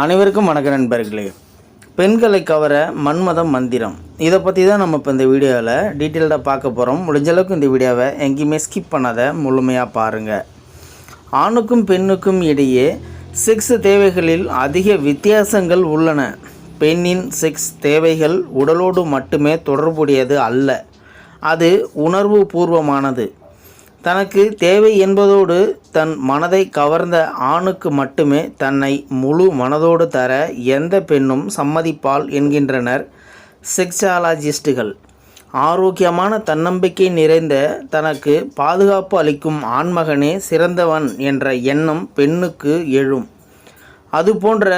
அனைவருக்கும் வணக்க நண்பர்களே. பெண்களை கவர மன்மதம் மந்திரம். இதை பற்றி தான் நம்ம இப்போ இந்த வீடியோவில் டீட்டெயில்டாக பார்க்க போகிறோம் முடிஞ்சளவுக்கு இந்த வீடியோவை எங்கேயுமே ஸ்கிப் பண்ணாத முழுமையாக பாருங்கள் ஆணுக்கும் பெண்ணுக்கும் இடையே செக்ஸ் தேவைகளில் அதிக வித்தியாசங்கள் உள்ளன. பெண்ணின் செக்ஸ் தேவைகள் உடலோடு மட்டுமே தொடர்புடையது அல்ல. அது உணர்வு பூர்வமானது. தனக்கு தேவை என்பதோடு தன் மனதை கவர்ந்த ஆணுக்கு மட்டுமே தன்னை முழு மனதோடு தர எந்த பெண்ணும் சம்மதிப்பாள் என்கின்றனர் செக்ஸாலஜிஸ்டுகள். ஆரோக்கியமான தன்னம்பிக்கை நிறைந்த தனக்கு பாதுகாப்பு அளிக்கும் ஆண்மகனே சிறந்தவன் என்ற எண்ணம் பெண்ணுக்கு எழும். அதுபோன்ற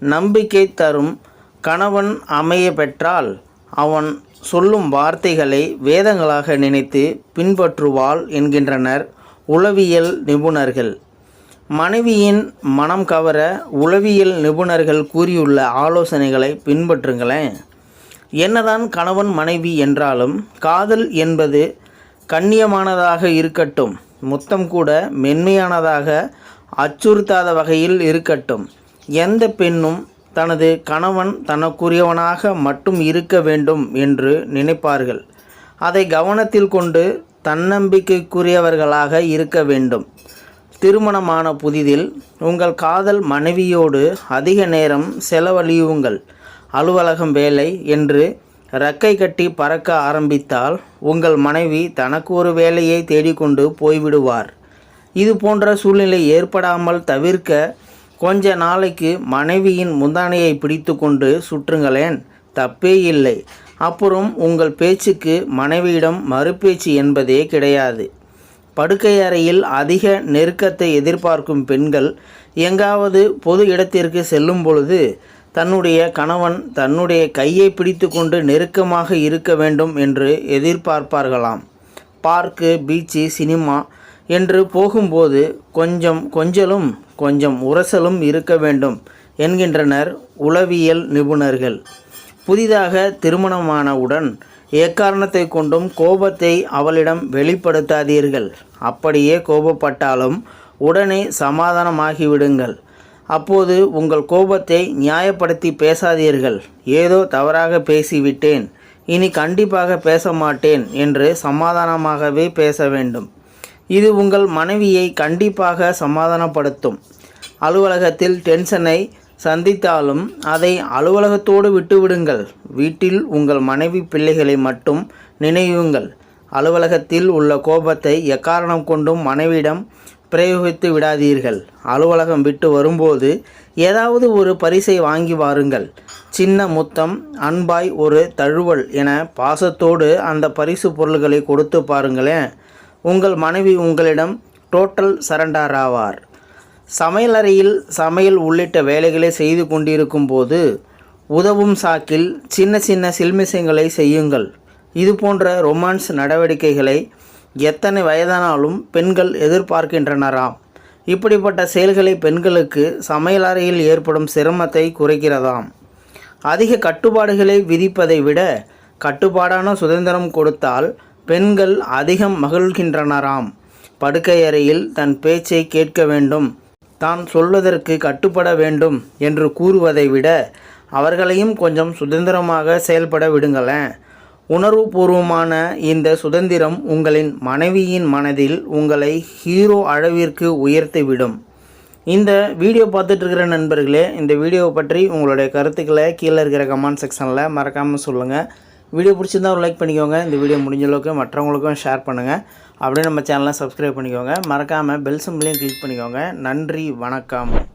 நம்பிக்கை தரும் கணவன் அமைய பெற்றால் அவன் சொல்லும் வார்த்தைகளை வேதங்களாக நினைத்து பின்பற்றுவாள் என்கின்றனர் உளவியல் நிபுணர்கள். மனைவியின் மனம் கவர உளவியல் நிபுணர்கள் கூறியுள்ள ஆலோசனைகளை பின்பற்றுங்களேன். என்னதான் கணவன் மனைவி என்றாலும் காதல் என்பது கண்ணியமானதாக இருக்கட்டும் முத்தம் கூட மென்மையானதாக அச்சுறுத்தாத வகையில் இருக்கட்டும். எந்த பெண்ணும் தனது கணவன் தனக்குரியவனாக மட்டும் இருக்க வேண்டும் என்று நினைப்பார்கள். அதை கவனத்தில் கொண்டு தன்னம்பிக்கைக்குரியவர்களாக இருக்க வேண்டும். திருமணமான புதிதில் உங்கள் காதல் மனைவியோடு அதிக நேரம் செலவழியுங்கள். அலுவலகம் வேலை என்று ரெக்கை கட்டி பறக்க ஆரம்பித்தால் உங்கள் மனைவி தனக்கு ஒரு வேலையை தேடிக்கொண்டு போய்விடுவார். இது போன்ற சூழ்நிலை ஏற்படாமல் தவிர்க்க கொஞ்ச நாளைக்கு மனைவியின் முந்தானையை பிடித்து கொண்டு சுற்றுங்களேன். தப்பே இல்லை. அப்புறம் உங்கள் பேச்சுக்கு மனைவியிடம் மறுபேச்சு என்பதே கிடையாது. படுக்கை அறையில் அதிக நெருக்கத்தை எதிர்பார்க்கும் பெண்கள் எங்காவது பொது இடத்திற்கு செல்லும் பொழுது தன்னுடைய கணவன் தன்னுடைய கையை பிடித்து கொண்டு நெருக்கமாக இருக்க வேண்டும் என்று எதிர்பார்ப்பார்களாம். பார்க்கு பீச்சு சினிமா என்று போகும்போது கொஞ்சம் கொஞ்சலும் கொஞ்சம் உரசலும் இருக்க வேண்டும் என்கின்றனர் உளவியல் நிபுணர்கள். புதிதாக திருமணமானவுடன் எக்காரணத்தை கொண்டும் கோபத்தை அவளிடம் வெளிப்படுத்தாதீர்கள். அப்படியே கோபப்பட்டாலும் உடனே சமாதானமாகிவிடுங்கள். அப்போது உங்கள் கோபத்தை நியாயப்படுத்தி பேசாதீர்கள். ஏதோ தவறாக பேசிவிட்டேன். இனி கண்டிப்பாக பேச மாட்டேன் என்று சமாதானமாகவே பேச வேண்டும். இது உங்கள் மனைவியை கண்டிப்பாக சமாதானப்படுத்தும். அலுவலகத்தில் டென்ஷனை சந்தித்தாலும் அதை அலுவலகத்தோடு விட்டுவிடுங்கள். வீட்டில் உங்கள் மனைவி பிள்ளைகளை மட்டும் நினைவுங்கள். அலுவலகத்தில் உள்ள கோபத்தை எக்காரணம் கொண்டும் மனைவியிடம் பிரயோகித்து விடாதீர்கள். அலுவலகம் விட்டு வரும்போது ஏதாவது ஒரு பரிசை வாங்கி வாருங்கள். சின்ன முத்தம் அன்பாய் ஒரு தழுவல் என பாசத்தோடு அந்த பரிசு பொருள்களை கொடுத்து பாருங்களேன். உங்கள் மனைவி உங்களிடம் டோட்டல் சரண்டர் ஆவார். சமையலறையில் சமையல் உள்ளிட்ட வேலைகளை செய்து கொண்டிருக்கும் போது உதவும் சாக்கில் சின்ன சின்ன சில்மிசங்களை செய்யுங்கள். இது போன்ற ரொமான்ஸ் நடவடிக்கைகளை எத்தனை வயதானாலும் பெண்கள் எதிர்பார்க்கின்றனராம். இப்படிப்பட்ட செயல்களை பெண்களுக்கு சமையலறையில் ஏற்படும் சிரமத்தை குறைக்கிறதாம். அதிக கட்டுப்பாடுகளை விதிப்பதை விட கட்டுப்பாடான சுதந்திரம் கொடுத்தால் பெண்கள் அதிகம் மகிழ்கின்றனராம். படுக்கை அறையில் தன் பேச்சை கேட்க வேண்டும். தான் சொல்வதற்கு கட்டுப்பட வேண்டும் என்று கூறுவதை விட அவர்களையும் கொஞ்சம் சுதந்திரமாக செயல்பட விடுங்களேன். உணர்வுபூர்வமான இந்த சுதந்திரம் உங்களின் மனைவியின் மனதில் உங்களை ஹீரோ அளவிற்கு உயர்த்திவிடும். இந்த வீடியோ பார்த்துட்டு இருக்கிற நண்பர்களே இந்த வீடியோவை பற்றி உங்களுடைய கருத்துக்களை கீழே இருக்கிற கமெண்ட் செக்ஷனில் மறக்காமல் சொல்லுங்கள் வீடியோ பிடிச்சிருந்தா ஒரு லைக் பண்ணிக்கோங்க. இந்த வீடியோ முடிஞ்ச அளவுக்கு மற்றவங்களுக்கும் ஷேர் பண்ணுங்கள் அப்படியே நம்ம சேனலை சப்ஸ்கிரைப் பண்ணிக்கோங்க. மறக்காமல் பெல் சிம்பிளையும் கிளிக் பண்ணிக்கோங்க. நன்றி வணக்கம்.